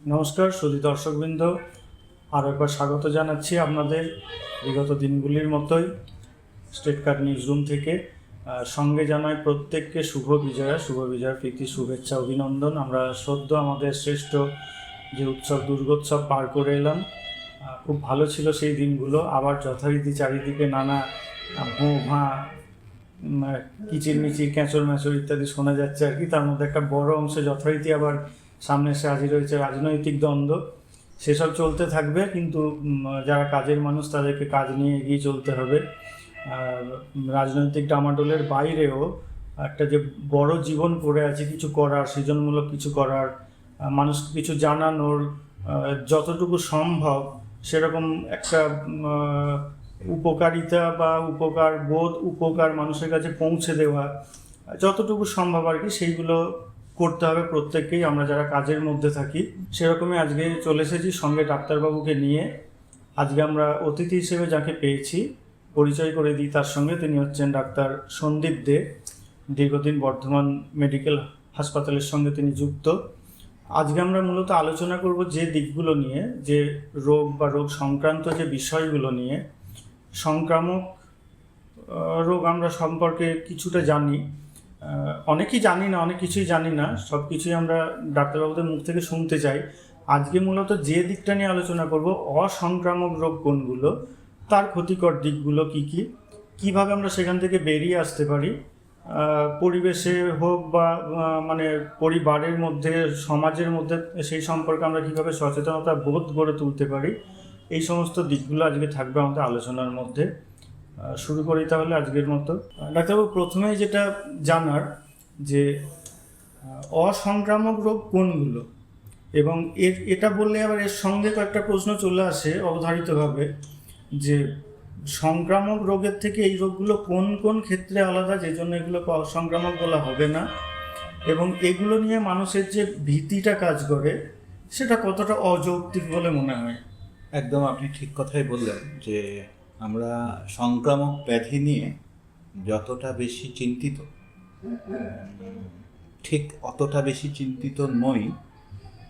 নমস্কার, সুধী দর্শকবৃন্দ। আরও একবার স্বাগত জানাচ্ছি আপনাদের বিগত দিনগুলির মতোই স্টেট কার্ড নিউজ রুম থেকে সঙ্গে জানাই প্রত্যেককে শুভ বিজয়া, শুভ বিজয়ার প্রীতি, শুভেচ্ছা, অভিনন্দন। আমরা সদ্য আমাদের শ্রেষ্ঠ যে উৎসব, দুর্গোৎসব পার করে এলাম। খুব ভালো ছিল সেই দিনগুলো। আবার যথারীতি চারিদিকে নানা ভোঁ ভাঁ কিচির মিচির ক্যাঁচর ম্যাচর ইত্যাদি শোনা যাচ্ছে আর কি। তার মধ্যে একটা বড় অংশ যথারীতি আবার সামনে এসে হাজির হয়েছে রাজনৈতিক দ্বন্দ্ব। সেসব চলতে থাকবে, কিন্তু যারা কাজের মানুষ তাদেরকে কাজ নিয়ে এগিয়ে চলতে হবে। রাজনৈতিক ডামাডোলের বাইরেও একটা যে বড় জীবন পড়ে আছে কিছু করার, সৃজনমূলক কিছু করার মানুষকে কিছু জানানোর যতটুকু সম্ভব সেরকম একটা উপকারিতা বা উপকার বোধ, উপকার মানুষের কাছে পৌঁছে দেওয়া, যতটুকু সম্ভব আর কি, সেইগুলো করতে হবে প্রত্যেককেই, আমরা যারা কাজের মধ্যে থাকি, সেরকমই আজকে চলে এসেছি সঙ্গে ডাক্তারবাবুকে নিয়ে। আজকে আমরা অতিথি হিসেবে যাকে পেয়েছি, পরিচয় করে দিই তার সঙ্গে, তিনি হচ্ছেন ডাক্তার সন্দীপ দে, দীর্ঘদিন বর্ধমান মেডিকেল হাসপাতালের সঙ্গে তিনি যুক্ত। আজকে আমরা মূলত আলোচনা করব যে দিকগুলো নিয়ে, যে রোগ বা রোগ সংক্রান্ত যে বিষয়গুলো নিয়ে। সংক্রামক রোগ আমরা সম্পর্কে কিছুটা জানি অনেকেই জানি না, অনেক কিছুই জানি না, সব কিছুই আমরা ডাক্তারবাবুদের মুখ থেকে শুনতে চাই। আজকে মূলত যে দিকটা নিয়ে আলোচনা করব, অসংক্রামক রোগ কোনগুলো, তার ক্ষতিকর দিকগুলো কি কি, কীভাবে আমরা সেখান থেকে বেরিয়ে আসতে পারি পরিবেশে হোক বা মানে পরিবারের মধ্যে, সমাজের মধ্যে সেই সম্পর্কে আমরা কীভাবে সচেতনতা বোধ গড়ে তুলতে পারি, এই সমস্ত দিকগুলো আজকে থাকবে আমাদের আলোচনার মধ্যে। শুরু করি তাহলে আজকের মতো। ডাক্তারবাবু, প্রথমেই যেটা জানার যে অসংক্রামক রোগ কোনগুলো? এবং এর, এটা বললে আবার এর সঙ্গে কয়েকটা প্রশ্ন চলে আসে অবধারিতভাবে যে, সংক্রামক রোগের থেকে এই রোগগুলো কোন কোন ক্ষেত্রে আলাদা? যে জন্য এগুলোকে অসংক্রামক বলা হবে না। এবং এগুলো নিয়ে মানুষের যে ভীতিটা কাজ করে, সেটা কতটা অযৌক্তিক বলে মনে হয়? একদম, আপনি ঠিক কথাই বললেন যে আমরা সংক্রামক ব্যাধি নিয়ে যতটা বেশি চিন্তিত ঠিক অতটা বেশি চিন্তিত নই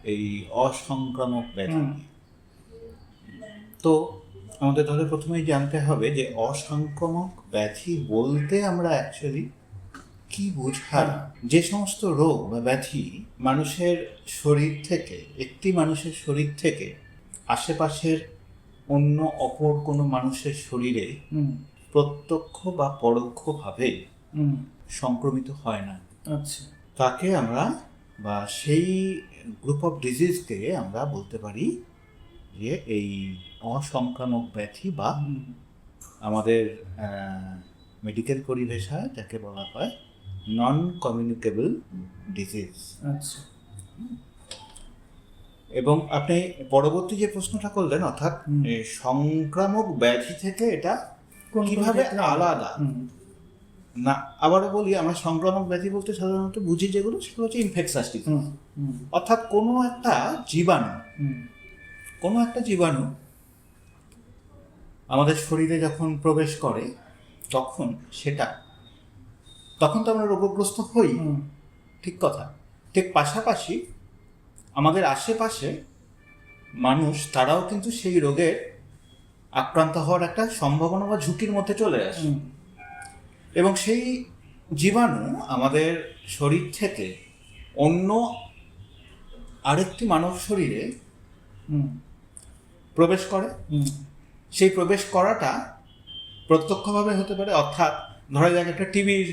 এই অসংক্রামক ব্যাধি নিয়ে। তো আমাদের তাহলে প্রথমেই জানতে হবে যে অসংক্রামক ব্যাধি বলতে আমরা অ্যাকচুয়ালি কি বুঝাই যে সমস্ত রোগ বা ব্যাধি মানুষের শরীর থেকে একটি মানুষের শরীর থেকে আশেপাশের অন্য অপর কোনো মানুষের শরীরে প্রত্যক্ষ বা পরোক্ষভাবে সংক্রমিত হয় না। আচ্ছা। তাকে আমরা বা সেই গ্রুপ অফ ডিজিজকে আমরা বলতে পারি যে এই অসংক্রামক ব্যাধি বা আমাদের মেডিকেল পরিভাষায় যাকে বলা হয় নন কমিউনিকেবল ডিজিজ আচ্ছা। এবং আপনি পরবর্তী যে প্রশ্নটা করলেন অর্থাৎ সংক্রামক ব্যাধি থেকে এটা কীভাবে আলাদা? না আবারও বলি আমরা সংক্রামক ব্যাধি বলতে সাধারণত বুঝি যেগুলো সেগুলো হচ্ছে ইনফেকশাস অর্থাৎ কোনো একটা জীবাণু কোনো একটা জীবাণু আমাদের শরীরে যখন প্রবেশ করে তখন সেটা তখন তো আমরা রোগগ্রস্ত হই। ঠিক কথা। ঠিক পাশাপাশি আমাদের আশেপাশে মানুষ তারাও কিন্তু সেই রোগে আক্রান্ত হওয়ার একটা সম্ভাবনা বা ঝুঁকির মধ্যে চলে আসে। এবং সেই জীবাণু আমাদের শরীর থেকে অন্য আরেকটি মানব শরীরে প্রবেশ করে। সেই প্রবেশ করাটা প্রত্যক্ষভাবে হতে পারে অর্থাৎ ধরা যাক একটা টিবির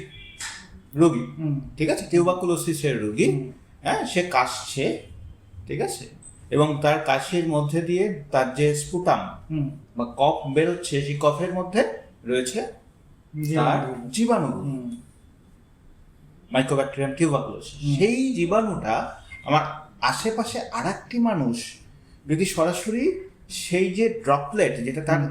রোগী ঠিক আছে? টিউবাকুলোসিসের রোগী হ্যাঁ সে কাশছে ঠিক আছে? এবং তার কাশির মধ্যে দিয়ে তার যে স্পুটাম বা কফ বেরোচ্ছে সেই কফের মধ্যে রয়েছে তার জীবাণু। মাইক্রোব্যাকটেরিয়াম টিউবাকুলোসিস সেই জীবাণুটা আমার আশেপাশে আর একটি মানুষ যদি সরাসরি সেই যে ড্রপলেট যেটা তার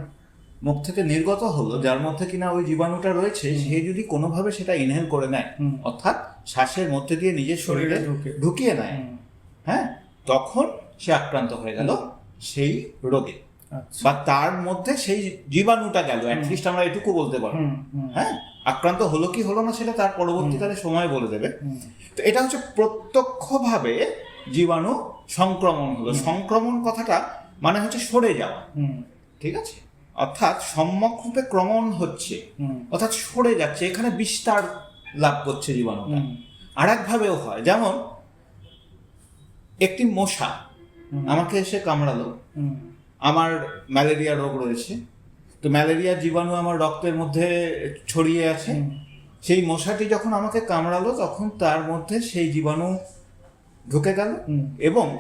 মুখ থেকে নির্গত হলো যার মধ্যে কিনা ওই জীবাণুটা রয়েছে সে যদি কোনোভাবে সেটা ইনহেল করে নেয় অর্থাৎ শ্বাসের মধ্যে দিয়ে নিজের শরীরে ঢুকিয়ে নেয় হ্যাঁ? তখন সে আক্রান্ত হয়ে গেল সেই রোগে। আচ্ছা। বা তার মধ্যে সেই জীবাণুটা গেল অ্যাটলিস্ট আমরা এটুকু বলতে পারব। হ্যাঁ? আক্রান্ত হলো কি হলো না সেটা তার পরবর্তীকালে সময় বলে দেবে। তো এটা হচ্ছে প্রত্যক্ষভাবে জীবাণু সংক্রমণ হলো। সংক্রমণ কথাটা মানে হচ্ছে সরে যাওয়া। ঠিক আছে? অর্থাৎ সম্যক রূপে ক্রমণ হচ্ছে। অর্থাৎ সরে যাচ্ছে। এখানে বিস্তার লাভ করছে জীবাণুটা। আর একভাবেও হয়। যেমন একটি মশা আমাকে এসে কামড়ালো। আমার ম্যালেরিয়া রোগ রয়েছে। তো ম্যালেরিয়া জীবাণু আমার রক্তের মধ্যে ছড়িয়ে আছে। সেই মশাটি যখন আমাকে কামড়ালো তখন তার মধ্যে সেই জীবাণু ঢুকে গেল এবং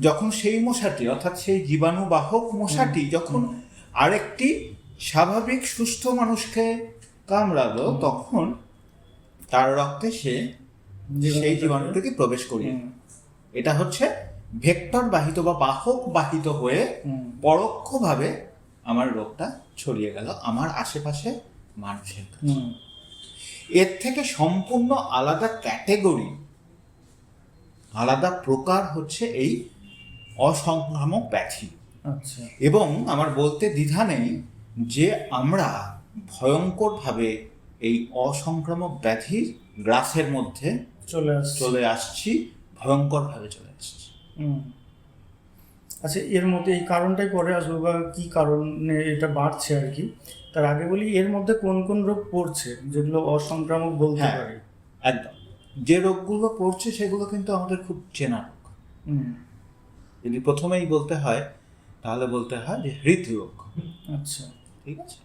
যখন সেই মশাটি অর্থাৎ সেই জীবাণু বাহক মশাটি যখন আরেকটি স্বাভাবিক সুস্থ মানুষকে কামড়ালো তখন তার রক্তে সে সেই জীবাণুটিকে প্রবেশ করিয়ে। এটা হচ্ছে ভেক্টর বাহিত বা বাহক বাহিত হয়ে। পরোক্ষভাবে আমার রোগটা ছড়িয়ে গেল আমার আশেপাশে মানুষের কাছে। এর থেকে সম্পূর্ণ আলাদা ক্যাটেগরি আলাদা প্রকার হচ্ছে এই অসংক্রামক ব্যাধি। আচ্ছা। এবং আমার বলতে দ্বিধা নেই যে আমরা ভয়ঙ্করভাবে এই অসংক্রামক ব্যাধির গ্রাসের মধ্যে চলে চলে আসছি। ভয়ঙ্করভাবে চলে আসছি হুম। আচ্ছা এর মধ্যে এই কারণটাই পরে আসব বা কি কারণে এটা বাড়ছে আর কি তার আগে বলি এর মধ্যে কোন কোন রোগ পড়ছে যেগুলো অসংক্রামক বলতে হ্যাঁ। পারি একদম যে রোগগুলো পড়ছে সেগুলো কিন্তু আমাদের খুব চেনা রোগ হুম। যদি প্রথমেই বলতে হয় তাহলে বলতে হয় যে হৃদরোগ আচ্ছা ঠিক আছে।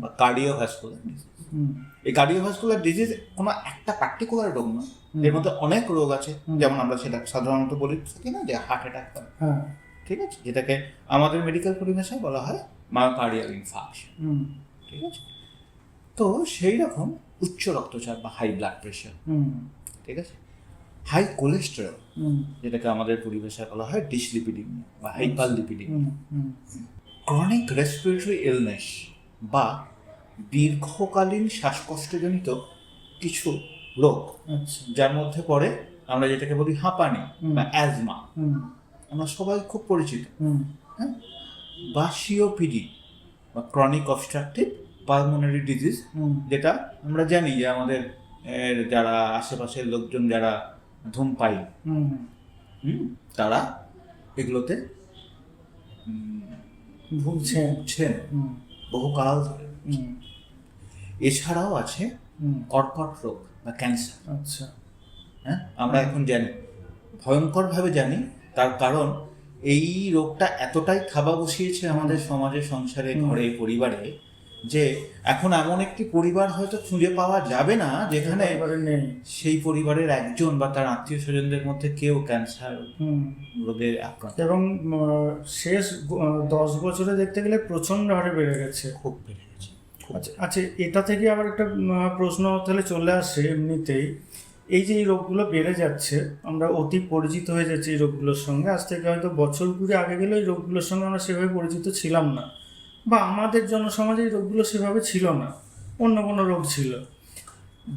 বা কার্ডিওভাস্কুলার ডিজিজ হুম। এই কার্ডিওভাস্কুলার ডিজিজ কোনো একটা পার্টিকুলার রোগ নয় এর মধ্যে অনেক রোগ আছে যেমন আমরা সেটা সাধারণত বলি থাকি না যে হার্ট অ্যাটাক হয় হ্যাঁ ঠিক আছে যেটাকে আমাদের মেডিকেল পরিভাষায় বলা হয় মায়োকার্ডিয়াল ইনফাকশন হুম। ঠিক আছে তো সেই রকম উচ্চ রক্তচাপ বা হাই ব্লাড প্রেশার হুম। ঠিক আছে হাই কোলেস্টেরল হুম। যেটাকে আমাদের পরিভাষায় বলা হয় ডিসলিপিডিমিয়া বা হাইপার লিপিডিমিয়া হুম। হুম। ক্রনিক রেসপিরেটরি ইলনেস বা দীর্ঘকালীন শ্বাসকষ্টজনিত কিছু রোগ আচ্ছা। যার মধ্যে পড়ে আমরা যেটাকে বলি হাঁপানি। বা অ্যাজমা। হুম। আমরা সবাই খুব পরিচিত। হ্যাঁ? বা সিওপিডি বা ক্রনিক অবস্ট্রাকটিভ পালমোনারি ডিজিজ যেটা আমরা জানি যে আমাদের যারা আশেপাশের লোকজন যারা ধূমপাই তারা এগুলোতে ভুগছেন। বহুকাল এছাড়াও আছে কর্কট রোগ বা ক্যান্সার। আচ্ছা। হ্যাঁ? আমরা এখন জানি। ভয়ঙ্করভাবে জানি। তার কারণ এই রোগটা এতটাই খাবা বসিয়েছে আমাদের সমাজে সংসারে। ঘরে পরিবারে যে এখন এমন একটি পরিবার হয়তো খুঁজে পাওয়া যাবে না যেখানে সেই পরিবারের একজন বা তার আত্মীয় স্বজনদের মধ্যে কেউ ক্যান্সার হুম। রোগে আক্রান্ত। এবং শেষ দশ বছরে দেখতে গেলে প্রচণ্ড হারে বেড়ে গেছে। খুব বেড়ে গেছে। আচ্ছা আচ্ছা এটা থেকে আবার একটা প্রশ্ন তাহলে চলে আসে এমনিতেই। এই যে এই রোগগুলো বেড়ে যাচ্ছে আমরা অতি পরিচিত হয়ে যাচ্ছি এই রোগগুলোর সঙ্গে। আজ থেকে হয়তো বছর কুড়ি আগে গেলে এই রোগগুলোর সঙ্গে আমরা সেভাবে পরিচিত ছিলাম না। বা আমাদের জনসমাজে এই রোগগুলো সেভাবে ছিল না অন্য কোনো রোগ ছিল।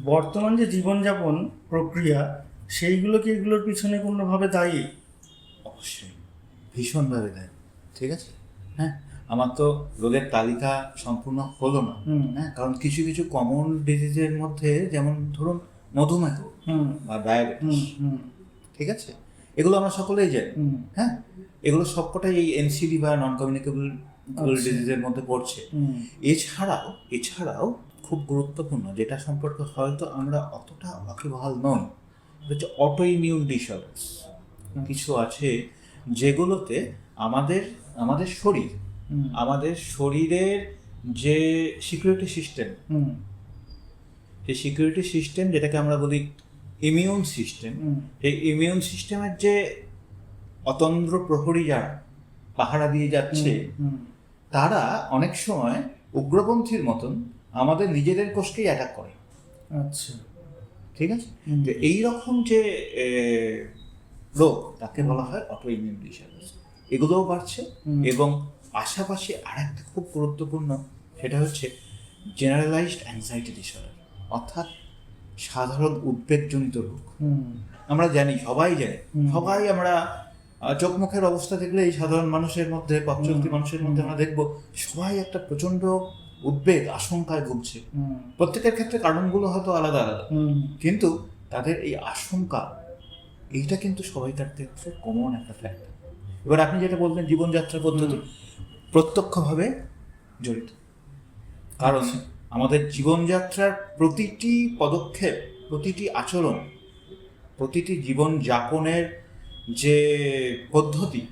বর্তমান যে জীবনযাপন প্রক্রিয়া সেইগুলো কি এগুলোর পিছনে কোনোভাবে দায়ী? অবশ্যই ভীষণভাবে দায়ী। ঠিক আছে? হ্যাঁ আমার তো রোগের তালিকা সম্পূর্ণ হলো না। হ্যাঁ কারণ কিছু কিছু কমন ডিজিজের মধ্যে যেমন ধরুন মধুমেহ হুম। বা ডায়াবেটিস হুম ঠিক আছে? এগুলো আমরা সকলেই যাই হ্যাঁ এগুলো সবকটাই এই এনসিডি বা নন কমিউনিকেবল আচ্ছা। ডিজিজের মধ্যে পড়ছে। এছাড়াও এছাড়াও খুব গুরুত্বপূর্ণ যেটা সম্পর্কে হয়তো আমরা অতটা ওয়াকিবহাল সেটা হচ্ছে অটো ইমিউন ডিসঅর্ডার্স কিছু আছে যেগুলোতে আমাদের আমাদের শরীর আমাদের শরীরের যে সিকিউরিটি সিস্টেম হুম। সেই সিকিউরিটি সিস্টেম যেটাকে আমরা বলি ইমিউন সিস্টেম এই ইমিউন সিস্টেমের যে অতন্দ্র প্রহরী যারা পাহারা দিয়ে যাচ্ছে তারা অনেক সময় উগ্রপন্থীর মতন আমাদের নিজেদের কোষকেই অ্যাটাক করে। আচ্ছা। ঠিক আছে। তো এই রকম যে রোগ তাকে বলা হয় অটো ইমিউন ডিসঅর্ডার এগুলোও বাড়ছে এবং পাশাপাশি আর একটা খুব গুরুত্বপূর্ণ সেটা হচ্ছে জেনারেলাইজড অ্যাংজাইটি ডিসঅর্ডার অর্থাৎ সাধারণ উদ্বেগজনিত রোগ। আমরা জানি সবাই জানি সবাই আমরা চোখ মুখের অবস্থা দেখলে এই সাধারণ মানুষের মধ্যে পথচলতি মানুষের মধ্যে আমরা দেখব সবাই একটা প্রচণ্ড উদ্বেগ আশঙ্কায় ভুগছে। প্রত্যেকের ক্ষেত্রে কারণগুলো হয়তো আলাদা আলাদা। কিন্তু তাদের এই আশঙ্কা এইটা কিন্তু সবাইকার ক্ষেত্রে কমন একটা ফ্যাক্টর এবার আপনি যেটা বললেন জীবনযাত্রা পদ্ধতি প্রত্যক্ষভাবে জড়িত। কারণ আমাদের জীবনযাত্রার প্রতিটি পদক্ষেপ প্রতিটি আচরণ প্রতিটি জীবন যাপনের যে পদ্ধতি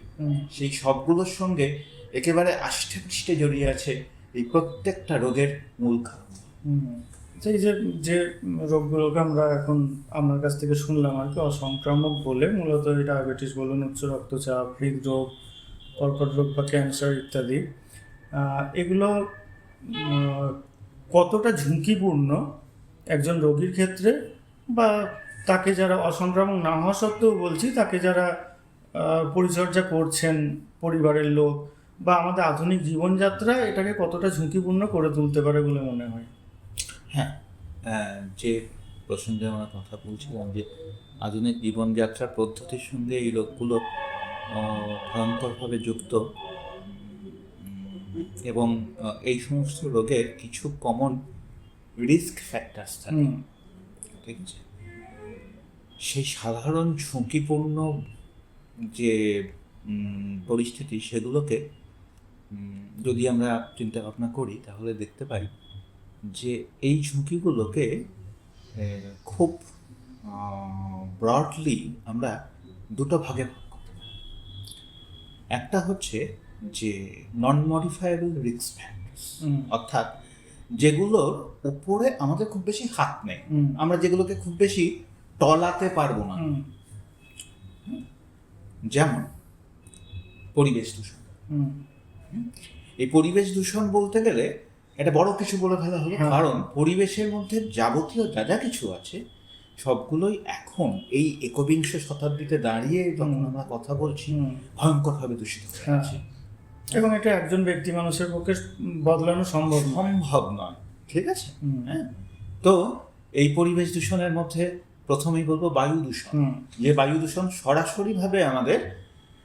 সেই সবগুলোর সঙ্গে একেবারে আষ্টে পৃষ্ঠে জড়িয়ে আছে এই প্রত্যেকটা রোগের মূল কারণ। সেই যে যে রোগগুলোকে আমরা এখন আপনার কাছ থেকে শুনলাম আর কি অসংক্রামক বলে মূলত এই ডায়াবেটিস বলুন উচ্চ রক্তচাপ হৃদরোগ কর্কট রোগ বা ক্যান্সার ইত্যাদি। এগুলো কতটা ঝুঁকিপূর্ণ একজন রোগীর ক্ষেত্রে বা তাকে যারা অসংক্রামক না হওয়া সত্ত্বেও বলছি তাকে যারা পরিচর্যা করছেন পরিবারের লোক বা আমাদের আধুনিক জীবনযাত্রা এটাকে কতটা ঝুঁকিপূর্ণ করে তুলতে পারে বলে মনে হয়? হ্যাঁ যে প্রসঙ্গে আমরা কথা বলছিলাম যে আধুনিক জীবনযাত্রার পদ্ধতির সঙ্গে এই রোগগুলো ভয়ঙ্করভাবে যুক্ত এবং এই সমস্ত রোগের কিছু কমন রিস্ক ফ্যাক্টরস থাকে। ঠিক আছে? সেই সাধারণ ঝুঁকিপূর্ণ যে পরিস্থিতি সেগুলোকে যদি আমরা চিন্তা ভাবনা করি তাহলে দেখতে পাই যে এই ঝুঁকিগুলোকে খুব ব্রডলি আমরা দুটো ভাগে ভাগ করতে পারি। একটা হচ্ছে যে নন মডিফায়েবল রিস্ক ফ্যাক্টরস অর্থাৎ যেগুলোর উপরে আমাদের খুব বেশি হাত নেই। আমরা যেগুলোকে খুব বেশি টলাতে পারব না। যেমন পরিবেশ দূষণ। এই পরিবেশ দূষণ বলতে গেলে এটা বড় কিছু বলে ফেলা হলো। হ্যাঁ। কারণ পরিবেশের মধ্যে যাবতীয় যা যা কিছু আছে সবগুলোই এখন এই একবিংশ শতাব্দীতে দাঁড়িয়ে যখন আমরা কথা বলছি ভয়ঙ্করভাবে দূষিত হয়ে হ্যাঁ। আছে এবং এটা একজন ব্যক্তি মানুষের পক্ষে বদলানো সম্ভব সম্ভব নয়। ঠিক আছে? হ্যাঁ। তো এই পরিবেশ দূষণের মধ্যে প্রথমেই বলব বায়ু দূষণ। যে বায়ু দূষণ সরাসরিভাবে আমাদের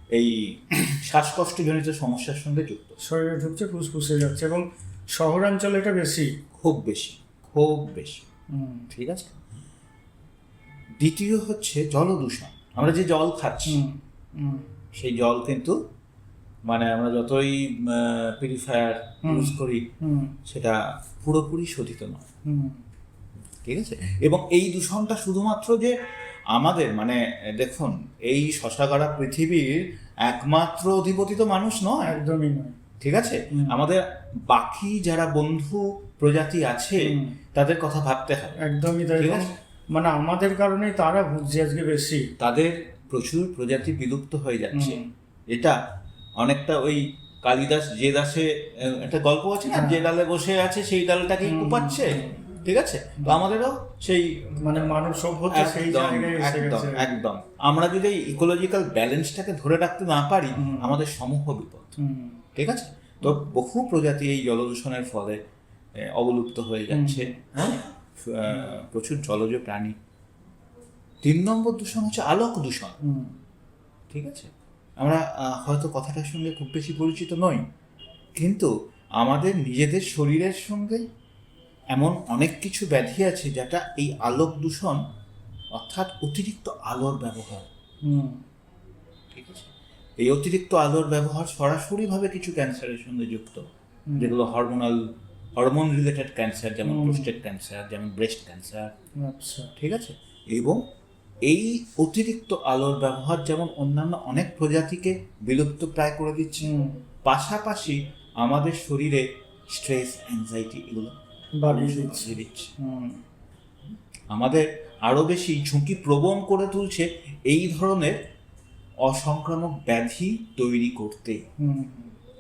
এই শ্বাসকষ্টজনিত সমস্যার সঙ্গে যুক্ত। শরীরে ঢুকছে ফুসফুসে যাচ্ছে এবং শহরাঞ্চলে এটা বেশি। খুব বেশি খুব বেশি। হুম। ঠিক আছে? দ্বিতীয় হচ্ছে জল দূষণ। আমরা যে জল খাচ্ছি সেই জল কিন্তু মানে আমরা যতই পিউরিফায়ার ইউজ করি হুম। সেটা পুরোপুরি শোধিত নয়। হুম। ঠিক আছে? এবং এই দূষণটা শুধুমাত্র যে আমাদের মানে দেখুন এই শশাগারা পৃথিবীর একমাত্র অধিপতি তো মানুষ নয়। একদমই নয়। ঠিক আছে? আমাদের বাকি যারা বন্ধু প্রজাতি আছে তাদের কথা ভাবতে হবে। একদমই তাই। ঠিক আছে। মানে আমাদের কারণেই তারা ভুগছে আজকে বেশি। তাদের প্রচুর প্রজাতি বিলুপ্ত হয়ে যাচ্ছে। এটা অনেকটা ওই কালিদাস যে দাসে একটা গল্প আছে না? হ্যাঁ। যে ডালে বসে আছে সেই ডালটাকেই হুম, কুপাচ্ছে। ঠিক আছে? তো আমাদেরও সেই মানে মানব সভ্যতা সেই জায়গায় একদম একদম। আমরা যদি এই ইকোলজিক্যাল ব্যালেন্সটাকে ধরে রাখতে না পারি। আমাদের সমূহ বিপদ। ঠিক আছে? তো বহু প্রজাতি এই জলদূষণের ফলে অবলুপ্ত হয়ে যাচ্ছে হ্যাঁ? প্রচুর জলজ প্রাণী। তিন নম্বর দূষণ হচ্ছে আলোক দূষণ। ঠিক আছে? আমরা হয়তো কথাটার সঙ্গে খুব বেশি পরিচিত নই কিন্তু আমাদের নিজেদের শরীরের সঙ্গে এমন অনেক কিছু ব্যাধি আছে যেটা এই আলোক দূষণ অর্থাৎ অতিরিক্ত আলোর ব্যবহার। হুম। ঠিক আছে? এই অতিরিক্ত আলোর ব্যবহার সরাসরিভাবে কিছু ক্যান্সারের সঙ্গে যুক্ত। যেগুলো হরমোনাল হরমোন রিলেটেড ক্যান্সার যেমন। প্রোস্টেট ক্যান্সার যেমন ব্রেস্ট ক্যান্সার আচ্ছা। ঠিক আছে? এবং এই অতিরিক্ত আলোর ব্যবহার যেমন অন্যান্য অনেক প্রজাতিকে বিলুপ্ত প্রায় করে দিচ্ছে। পাশাপাশি আমাদের শরীরে স্ট্রেস অ্যাংজাইটি এগুলো বাড়িয়ে দিচ্ছে। দিচ্ছে। হুম আমাদের আরও বেশি ঝুঁকি প্রবণ করে তুলছে এই ধরনের অসংক্রামক ব্যাধি তৈরি করতে।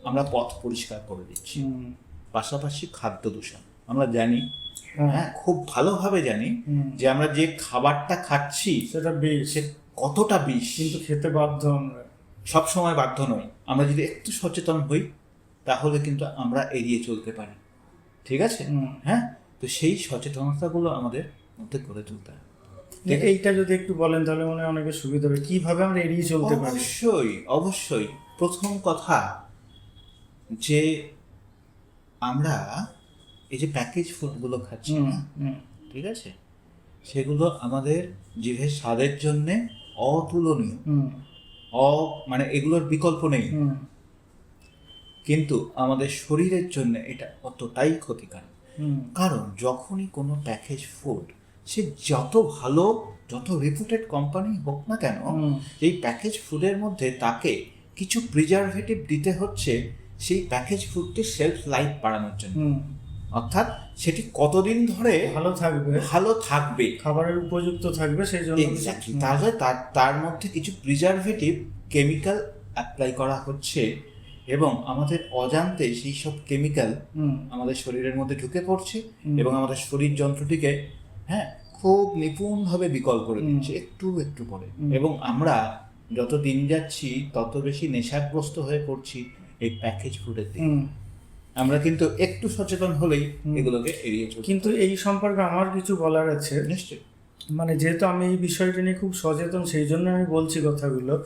আমরা পথ পরিষ্কার করে দিচ্ছি। হুম। পাশাপাশি খাদ্য দূষণ। আমরা জানি হ্যাঁ। হ্যাঁ খুব ভালোভাবে জানি যে আমরা যে খাবারটা খাচ্ছি সেটা বেশ সে কতটা বিষ? কিন্তু খেতে বাধ্য আমরা। সব সময় বাধ্য নই। আমরা যদি একটু সচেতন হই তাহলে কিন্তু আমরা এড়িয়ে চলতে পারি। ঠিক আছে? হ্যাঁ? তো সেই সচেতনতাগুলো আমাদের মধ্যে গড়ে তুলতে হবে। এইটা যদি একটু বলেন তাহলে মনে হয় অনেকের সুবিধা হবে। কীভাবে আমরা এড়িয়ে চলতে পারি? অবশ্যই অবশ্যই। প্রথম কথা যে আমরা এই যে প্যাকেজ ফুডগুলো খাচ্ছি হুম ঠিক আছে? সেগুলো আমাদের জিভের স্বাদের জন্যে অতুলনীয়। অ মানে এগুলোর বিকল্প নেই। কিন্তু আমাদের শরীরের জন্য এটা অতটাই ক্ষতিকারক। কারণ যখনই কোনো প্যাকেজ ফুড সে যত ভালো যত রেপুটেড কোম্পানি হোক না কেন এই প্যাকেজ ফুডের মধ্যে তাকে কিছু প্রিজারভেটিভ দিতে হচ্ছে সেই প্যাকেজ ফুডটির সেলফ লাইফ বাড়ানোর জন্য। অর্থাৎ সেটি কতদিন ধরে ভালো থাকবে। ভালো থাকবে। খাবারের উপযুক্ত থাকবে সেই জন্য তাহলে তার তার মধ্যে কিছু প্রিজারভেটিভ কেমিক্যাল অ্যাপ্লাই করা হচ্ছে এবং আমাদের অজান্তে সেই সব কেমিক্যাল আমাদের শরীরের মধ্যে ঢুকে পড়ছে এবং আমাদের শরীর যন্ত্রটিকে হ্যাঁ খুব নিপুণভাবে বিকল করে। দিচ্ছে একটু একটু করে। এবং আমরা যত দিন যাচ্ছি তত বেশি নেশাগ্রস্ত হয়ে পড়ছি এই প্যাকেজ ফুডের দিকে। আমরা কিন্তু একটু সচেতন হলেই এগুলোকে এড়িয়ে চলছি কিন্তু এই সম্পর্কে আমার কিছু বলার আছে। নিশ্চয়ই। মানে যেহেতু আমি এই বিষয়টা নিয়ে খুব সচেতন সেই জন্য আমি বলছি কথাগুলো।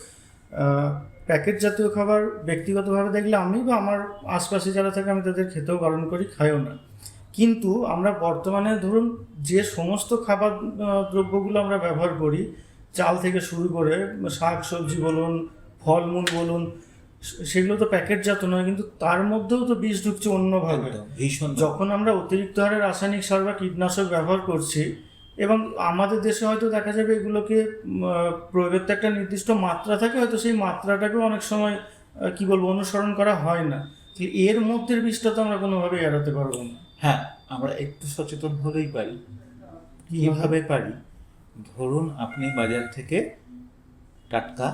প্যাকেট জাতীয় খাবার ব্যক্তিগতভাবে দেখলে আমি বা আমার আশপাশে যারা থাকে আমি তাদের খেতেও বারণ করি খাইও না। কিন্তু আমরা বর্তমানে ধরুন যে সমস্ত খাবার দ্রব্যগুলো আমরা ব্যবহার করি চাল থেকে শুরু করে শাক সবজি বলুন ফলমূল বলুন সেগুলো তো প্যাকেটজাত নয় কিন্তু তার মধ্যেও তো বিষ ঢুকছে অন্যভাবে ভীষণ যখন আমরা অতিরিক্ত হারে রাসায়নিক সার বা কীটনাশক ব্যবহার করছি এবং আমাদের দেশে হয়তো দেখা যাবে এগুলোকে প্রয়োগের তো একটা নির্দিষ্ট মাত্রা থাকে হয়তো সেই মাত্রাটাকেও অনেক সময় কি বলব অনুসরণ করা হয় না। এর মধ্যে বিষটা তো আমরা কোনোভাবে এড়াতে পারব না। হ্যাঁ আমরা একটু সচেতন হলেই পারি। কীভাবে পারি? ধরুন আপনি বাজার থেকে টাটকা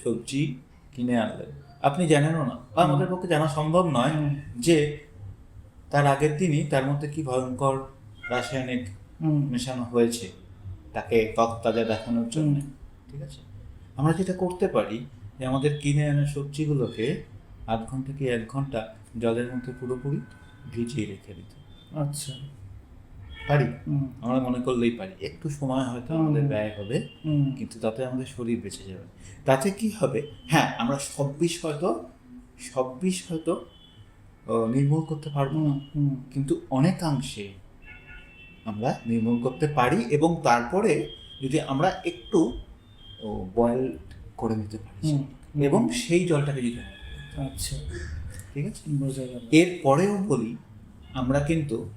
সবজি কিনে আনলেন। আপনি জানেনও না বা আমাদের পক্ষে জানা সম্ভব নয় যে তার আগের দিনই তার মধ্যে কি ভয়ঙ্কর রাসায়নিক মেশানো হয়েছে তাকে তত্তাজা দেখানোর জন্য ঠিক আছে? আমরা যেটা করতে পারি যে আমাদের কিনে আনা সবজিগুলোকে আধ ঘণ্টা কি এক ঘণ্টা জলের মধ্যে পুরোপুরি ভিজিয়ে রেখে দিতে। আচ্ছা। পারি? আমরা মনে করলেই পারি। একটু সময় হয়তো আমাদের ব্যয় হবে কিন্তু তাতে আমাদের শরীর বেঁচে যাবে। তাতে কি হবে? হ্যাঁ আমরা সব বিষ হয়তো সব বিষ হয়তো নির্মূল করতে পারব না। কিন্তু অনেকাংশে আমরা নির্মূল করতে পারি এবং তারপরে যদি আমরা একটু বয়েল করে নিতে পারি। এবং সেই জলটাকে যদি আচ্ছা। ঠিক আছে? বোঝা গেল। এর পরেও বলি আমরা কিন্তু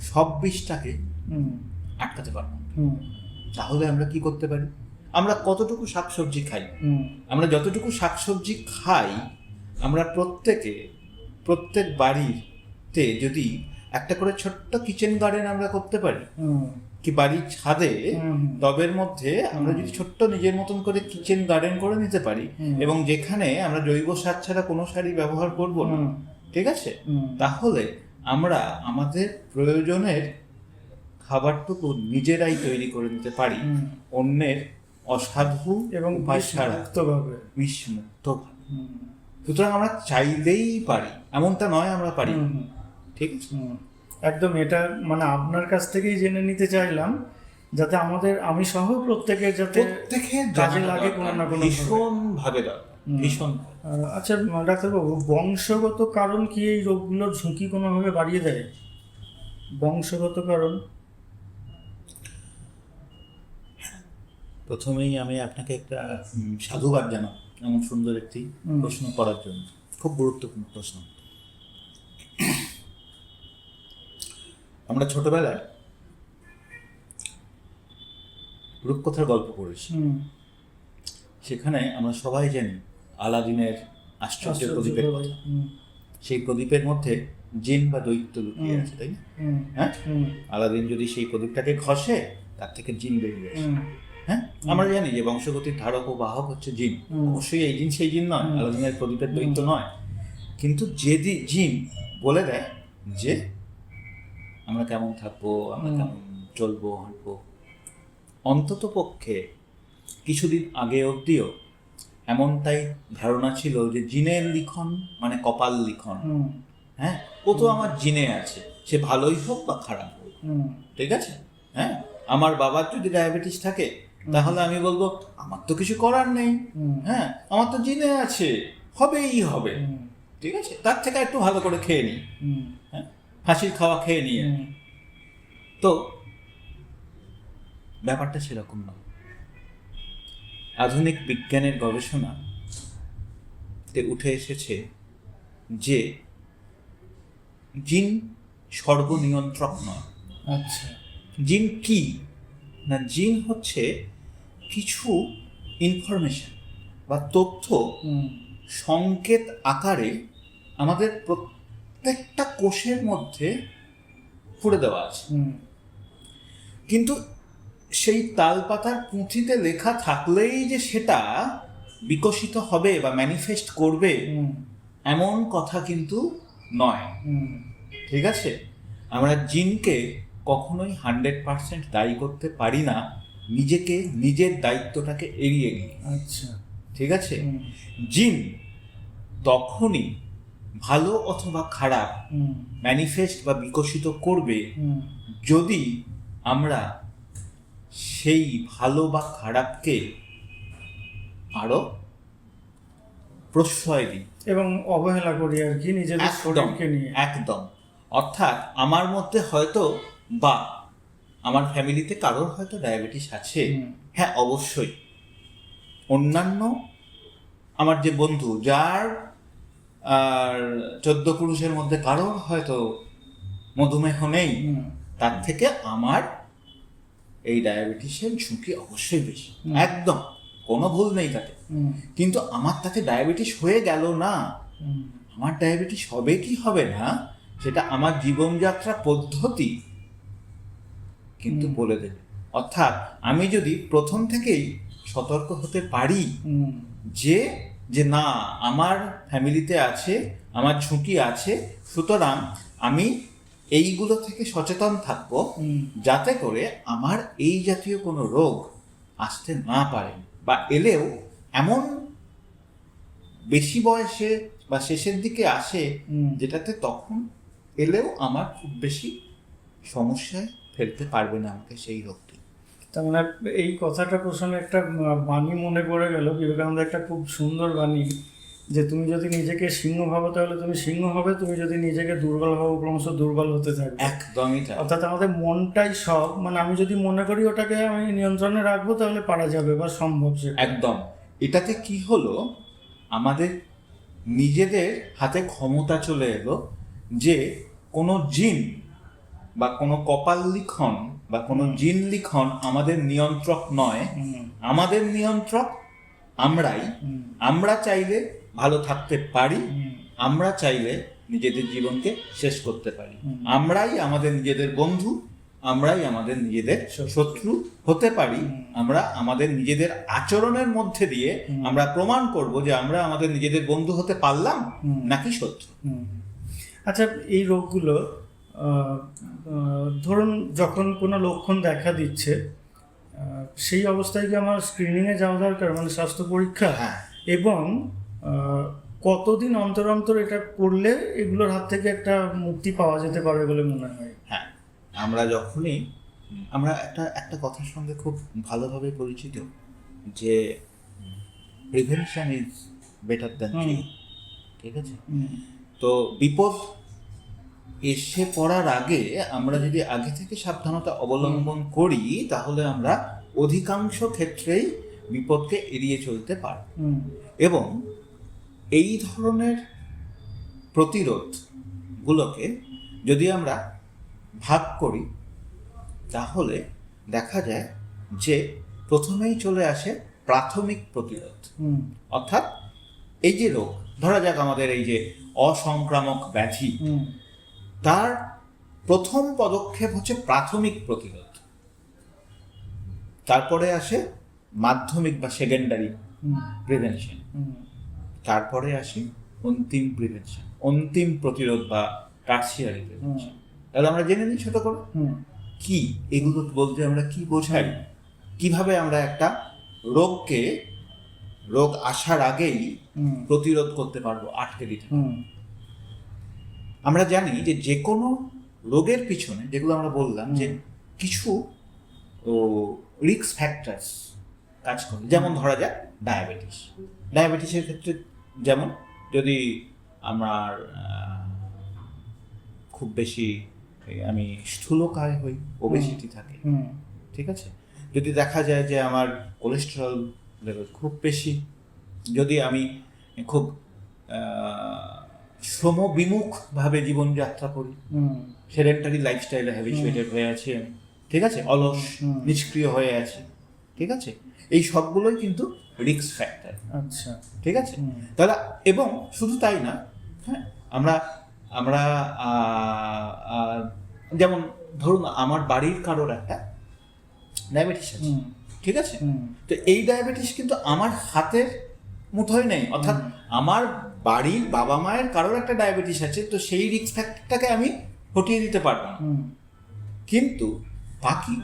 সব বিষটাকে আটকাতে পারব তাহলে আমরা কি করতে পারি? আমরা কতটুকু শাকসবজি খাই? আমরা যতটুকু শাকসবজি খাই আমরা প্রত্যেকে প্রত্যেক বাড়িতে যদি একটা করে ছোট্ট কিচেন গার্ডেন আমরা করতে পারি। কি বাড়ির ছাদে। টবের মধ্যে আমরা যদি ছোট্ট নিজের মতন করে কিচেন গার্ডেন করে নিতে পারি এবং যেখানে আমরা জৈব সার ছাড়া কোনো সারই ব্যবহার করব না ঠিক আছে? তাহলে আমরা আমাদের প্রয়োজনের খাবারটুকু নিজেরাই তৈরি করে নিতে পারি। অন্যের অসাধু এবং উপায় ছাড়া। মুক্তভাবে। বিষমুক্ত সুতরাং আমরা চাইলেই পারি এমনটা নয় আমরা পারি। ঠিক আছে? একদম এটা মানে আপনার কাছ থেকেই জেনে নিতে চাইলাম যাতে আমাদের আমি সহ প্রত্যেকের যাতে প্রত্যেকের কাজে লাগে কোনো না কোনো ভীষণ ভাবে ভীষণ। আচ্ছা ডাক্তারবাবু বংশগত কারণ কি এই রোগগুলোর ঝুঁকি কোনোভাবে বাড়িয়ে দেয়? বংশগত কারণ? প্রথমেই আমি আপনাকে একটা সাধুবাদ জানাব এমন সুন্দর একটি প্রশ্ন করার জন্য। খুব গুরুত্বপূর্ণ প্রশ্ন। আমরা ছোটবেলায় রূপকথার গল্প পড়েছি। সেখানে আমরা সবাই জানি আলাদিনের আশ্চর্য প্রদীপের কথা। সেই প্রদীপের মধ্যে জিন বা দৈত্য লুকিয়ে আছে তাই হ্যাঁ? আলাদিন যদি সেই প্রদীপটাকে ঘষে তার থেকে জিন বেরিয়ে আসে। হ্যাঁ? আমরা জানি যে বংশগতির ধারক ও বাহক হচ্ছে জিন। অবশ্যই এই জিন সেই জিন নয় আলাদিনের প্রদীপের দৈত্য নয়। কিন্তু যেদি জিন বলে দেয় যে আমরা কেমন থাকব আমরা। কেমন চলবো হাঁটবো। অন্তত পক্ষে কিছুদিন আগে অবধিও এমনটাই ধারণা ছিল যে জিনের লিখন মানে কপাল লিখন। হ্যাঁ? ও তো আমার জিনে আছে। সে ভালোই হোক বা খারাপ হোক। ঠিক আছে? হ্যাঁ? আমার বাবার যদি ডায়াবেটিস থাকে তাহলে আমি বলব আমার তো কিছু করার নেই। হ্যাঁ? আমার তো জিনে আছে। হবেই হবে। ঠিক আছে? তার থেকে একটু ভালো করে খেয়ে নিই হাসির খাওয়া খেয়ে নিয়ে। তো ব্যাপারটা সেরকম না। আধুনিক বিজ্ঞানের গবেষণা তে উঠে এসেছে যে জিন সর্বনিয়ন্ত্রক নয়। আচ্ছা। জিন কি? না জিন হচ্ছে কিছু ইনফরমেশন বা তথ্য সংকেত আকারে আমাদের প্রত্যেকটা কোষের মধ্যে পুড়ে দেওয়া আছে। কিন্তু সেই তালপাতার পুঁথিতে লেখা থাকলেই যে সেটা বিকশিত হবে বা ম্যানিফেস্ট করবে এমন কথা কিন্তু নয়। ঠিক আছে? আমরা জিনকে কখনোই হান্ড্রেড পার্সেন্ট দায়ী করতে পারি না নিজেকে নিজের দায়িত্বটাকে এড়িয়ে গিয়ে আচ্ছা। ঠিক আছে? জিন তখনই ভালো অথবা খারাপ ম্যানিফেস্ট বা বিকশিত করবে যদি আমরা সেই ভালো বা খারাপকে আরও প্রশ্রয় দিই। এবং অবহেলা করি আর কি নিজেদের শরীরকে নিয়ে। একদম। অর্থাৎ আমার মধ্যে হয়তো বা আমার ফ্যামিলিতে কারোর হয়তো ডায়াবেটিস আছে। হ্যাঁ অবশ্যই। অন্যান্য আমার যে বন্ধু যার আর চোদ্দ পুরুষের মধ্যে কারোর হয়তো মধুমেহ নেই তার থেকে আমার এই ডায়াবেটিসের ঝুঁকি অবশ্যই বেশি। একদম কোনো ভুল নেই তাতে। কিন্তু আমার তাতে ডায়াবেটিস হয়ে গেল না। আমার ডায়াবেটিস হবে কি হবে না সেটা আমার জীবনযাত্রা পদ্ধতি কিন্তু বলে দেবে। অর্থাৎ আমি যদি প্রথম থেকেই সতর্ক হতে পারি যে যে না আমার ফ্যামিলিতে আছে আমার ঝুঁকি আছে সুতরাং আমি এইগুলো থেকে সচেতন থাকব যাতে করে আমার এই জাতীয় কোনো রোগ আসতে না পারে বা এলেও এমন বেশি বয়সে বা শেষের দিকে আসে যেটাতে তখন এলেও আমার খুব বেশি সমস্যায় ফেলতে পারবে না আমাকে সেই রোগটি। তার মানে এই কথাটা প্রসঙ্গে একটা বাণী মনে পড়ে গেল বিবেকানন্দ একটা খুব সুন্দর বাণী যে তুমি যদি নিজেকে সিংহ ভাবো তাহলে তুমি সিংহ হবে তুমি যদি নিজেকে দুর্বল ভাবো ক্রমশ দুর্বল হতে থাকবে। একদমই অর্থাৎ আমাদের মনটাই সব মানে আমি যদি মনে করি ওটাকে আমি নিয়ন্ত্রণে রাখব তাহলে পারা যাবে বা সম্ভব সেটা একদম। এটাতে কি হলো? আমাদের নিজেদের হাতে ক্ষমতা চলে এলো যে কোনো জিন বা কোনো কপাল লিখন বা কোনো জিন লিখন আমাদের নিয়ন্ত্রক নয় আমাদের নিয়ন্ত্রক আমরাই। আমরা চাইলে ভালো থাকতে পারি আমরা চাইলে নিজেদের জীবনকে শেষ করতে পারি। আমরাই আমাদের নিজেদের বন্ধু আমরাই আমাদের নিজেদের শত্রু। হতে পারি। আমরা আমাদের নিজেদের আচরণের মধ্যে দিয়ে আমরা প্রমাণ করব যে আমরা আমাদের নিজেদের বন্ধু হতে পারলাম নাকি শত্রু। আচ্ছা এই রোগগুলো ধরুন যখন কোনো লক্ষণ দেখা দিচ্ছে সেই অবস্থায় কি আমার স্ক্রিনিংয়ে যাওয়া দরকার? মানে স্বাস্থ্য পরীক্ষা? হ্যাঁ। এবং কতদিন অন্তর অন্তর এটা করলে এগুলোর হাত থেকে একটা মুক্তি পাওয়া যেতে পারে বলে মনে হয়? হ্যাঁ। আমরা যখনই আমরা একটা একটা কথার সঙ্গে খুব ভালোভাবে পরিচিত যে প্রিভেনশন ইজ বেটার দ্যান। ঠিক আছে? তো বিপদ এসে পড়ার আগে আমরা যদি আগে থেকে সাবধানতা অবলম্বন করি তাহলে আমরা অধিকাংশ ক্ষেত্রেই বিপদকে এড়িয়ে চলতে পারি এবং এই ধরনের প্রতিরোধগুলোকে যদি আমরা ভাগ করি তাহলে দেখা যায় যে প্রথমেই চলে আসে প্রাথমিক প্রতিরোধ। অর্থাৎ এই যে রোগ ধরা যাক আমাদের এই যে অসংক্রামক ব্যাধি। তার প্রথম পদক্ষেপ হচ্ছে প্রাথমিক প্রতিরোধ। তারপরে আসে মাধ্যমিক বা সেকেন্ডারি প্রিভেনশন তারপরে আসে অন্তিম প্রিভেনশন অন্তিম প্রতিরোধ বা টার্সিয়ারি প্রিভেনশন তাহলে আমরা জেনে নিই ছোট করে। কি? এগুলো বলতে আমরা কি বোঝাই? কীভাবে আমরা একটা রোগকে রোগ আসার আগেই প্রতিরোধ করতে পারব আটকে দিতে পারব। আমরা জানি যে যে কোনো রোগের পিছনে যেগুলো আমরা বললাম যে কিছু ও রিক্স ফ্যাক্টরস কাজ করে। যেমন ধরা যাক ডায়াবেটিস ডায়াবেটিসের ক্ষেত্রে যেমন যদি আমার খুব বেশি আমি স্থূলকায় হই ওবেসিটি থাকে ঠিক আছে? যদি দেখা যায় যে আমার কোলেস্টেরল লেভেল খুব বেশি যদি আমি খুব শ্রমবিমুখভাবে জীবনযাত্রা করি। সেডেন্টারি লাইফস্টাইলে হ্যাবিচুয়েটেড হয়ে আছি আমি। ঠিক আছে? অলস নিষ্ক্রিয় হয়ে আছি। ঠিক আছে? এই সবগুলোই কিন্তু রিস্ক ফ্যাক্টর আচ্ছা। ঠিক আছে। তাহলে এবং শুধু তাই না হ্যাঁ আমরা আমরা যেমন ধরুন আমার বাড়ির কারোর একটা ডায়াবেটিস আছে। ঠিক আছে? তো এই ডায়াবেটিস কিন্তু আমার হাতের মুঠোয় নেই। অর্থাৎ আমার বাড়ির বাবা মায়ের কারোর একটা ডায়াবেটিস আছে তো সেই রিস্ক ফ্যাক্টরটাকে আমি হটিয়ে দিতে পারব না। কিন্তু বাকি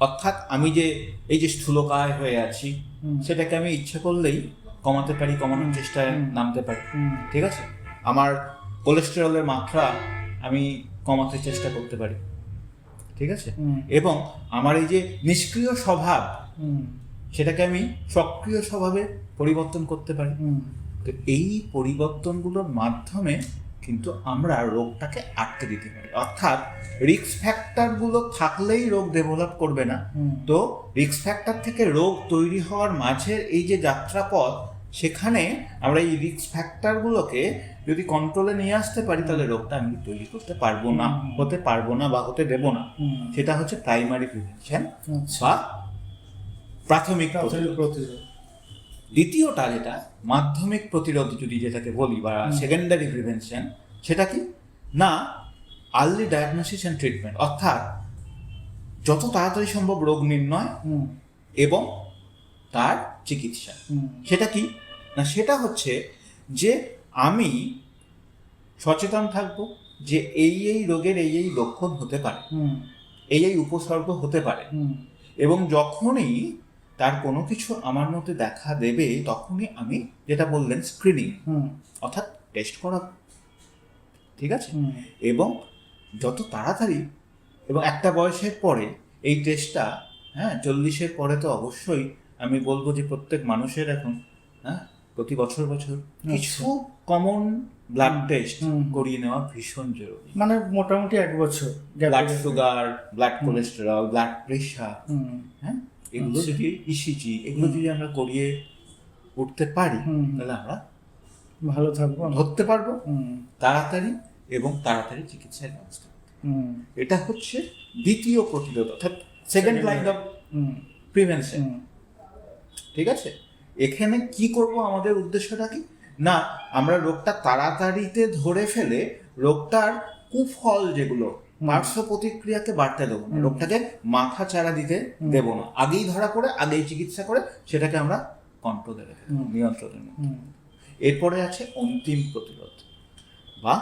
অর্থাৎ আমি যে এই যে স্থূলকায় হয়ে আছি সেটাকে আমি ইচ্ছে করলেই কমাতে পারি কমানোর চেষ্টায় নামতে পারি। ঠিক আছে? আমার কোলেস্টেরলের মাত্রা আমি কমাতে চেষ্টা করতে পারি। ঠিক আছে? এবং আমার এই যে নিষ্ক্রিয় স্বভাব সেটাকে আমি সক্রিয় স্বভাবে পরিবর্তন করতে পারি। তো এই পরিবর্তনগুলোর মাধ্যমে কিন্তু আমরা রোগটাকে আটকে দিতে পারি। অর্থাৎ রিক্স ফ্যাক্টরগুলো থাকলেই রোগ ডেভেলপ করবে না। তো রিক্স ফ্যাক্টর থেকে রোগ তৈরি হওয়ার মাঝের এই যে যাত্রাপথ সেখানে আমরা এই রিক্স ফ্যাক্টরগুলোকে যদি কন্ট্রোলে নিয়ে আসতে পারি তাহলে রোগটা আমি তৈরি করতে পারব না হতে পারব না বা হতে দেবো না। সেটা হচ্ছে প্রাইমারি প্রিভেনশন আচ্ছা। বা প্রাথমিক দ্বিতীয়টা যেটা মাধ্যমিক প্রতিরোধ যদি যেটাকে বলি বা সেকেন্ডারি প্রিভেনশন সেটা কি? না আর্লি ডায়াগনোসিস অ্যান্ড ট্রিটমেন্ট অর্থাৎ যত তাড়াতাড়ি সম্ভব রোগ নির্ণয় এবং তার চিকিৎসা। সেটা কি? না সেটা হচ্ছে যে আমি সচেতন থাকব যে এই এই রোগের এই এই লক্ষণ হতে পারে এই এই উপসর্গ হতে পারে এবং যখনই তার কোনো কিছু আমার মধ্যে দেখা দেবে তখনই আমি যেটা বললেন স্ক্রিনিং হুম। অর্থাৎ টেস্ট করা ঠিক আছে? এবং যত তাড়াতাড়ি এবং একটা বয়সের পরে এই টেস্টটা হ্যাঁ চল্লিশের পরে তো অবশ্যই আমি বলব যে প্রত্যেক মানুষের এখন হ্যাঁ প্রতি বছর বছর কিছু কমন ব্লাড টেস্ট করিয়ে নেওয়া ভীষণ জরুরি। মানে মোটামুটি এক বছর। Blood sugar blood cholesterol blood pressure হ্যাঁ? এগুলো আচ্ছা। যদি ইসিজি এগুলো যদি আমরা করিয়ে উঠতে পারি। তাহলে আমরা ভালো থাকব। ধরতে পারব। তাড়াতাড়ি এবং তাড়াতাড়ি চিকিৎসার ব্যবস্থা এটা হচ্ছে দ্বিতীয় প্রতিরোধ অর্থাৎ সেকেন্ড লাইন অফ প্রিভেনশন ঠিক আছে? এখানে কি করব আমাদের উদ্দেশ্যটা কি? না আমরা রোগটা তাড়াতাড়িতে ধরে ফেলে রোগটার কুফল যেগুলো পার্শ্ব প্রতিক্রিয়াকে বাড়তে দেবো না। রোগটাকে মাথা চারা দিতে দেবো না। আগেই ধরা করে আগেই চিকিৎসা করে সেটাকে আমরা কন্ট্রোলে রেখে। নিয়ন্ত্রণের মধ্যে। এরপরে আছে অন্তিম প্রতিরোধ বা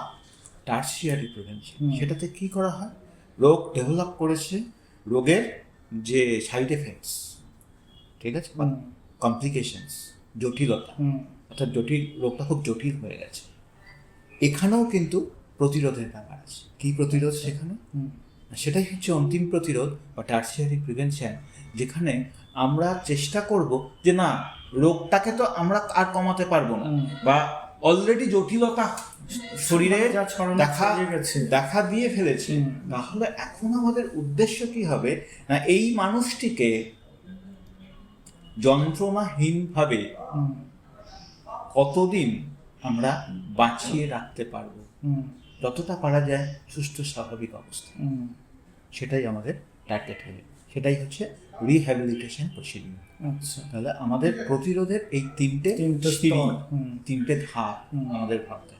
টার্সিয়ারি প্রিভেনশন। সেটাতে কি করা হয়? রোগ ডেভেলপ করেছে রোগের যে সাইড এফেক্টস ঠিক আছে। কমপ্লিকেশনস জটিলতা। অর্থাৎ জটিল রোগটা খুব জটিল হয়ে গেছে। এখানেও কিন্তু প্রতিরোধের ব্যাপার আছে। কি প্রতিরোধ সেখানে? সেটাই হচ্ছে অন্তিম প্রতিরোধ বা টার্সিয়ারি প্রিভেনশন যেখানে আমরা চেষ্টা করব যে না রোগটাকে তো আমরা আর কমাতে পারব না বা অলরেডি জটিলতা শরীরে দেখা। দেখা দিয়ে ফেলেছে। তাহলে এখন আমাদের উদ্দেশ্য কি হবে? না এই মানুষটিকে যন্ত্রণাহীনভাবে কতদিন আমরা বাঁচিয়ে রাখতে পারব? হুম। যতটা পারা যায় সুস্থ স্বাভাবিক অবস্থা। সেটাই আমাদের টার্গেট হবে সেটাই হচ্ছে রিহ্যাবিলিটেশন প্রসিডিউর আচ্ছা। তাহলে আমাদের প্রতিরোধের এই তিনটে। তিনটে ধাপ আমাদের ভাবতে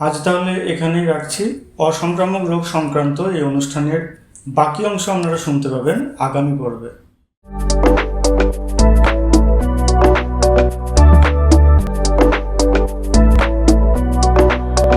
আজ তাহলে এখানেই রাখছি। অসংক্রামক রোগ সংক্রান্ত এই অনুষ্ঠানের বাকি অংশ আপনারা শুনতে পাবেন আগামী পর্বে।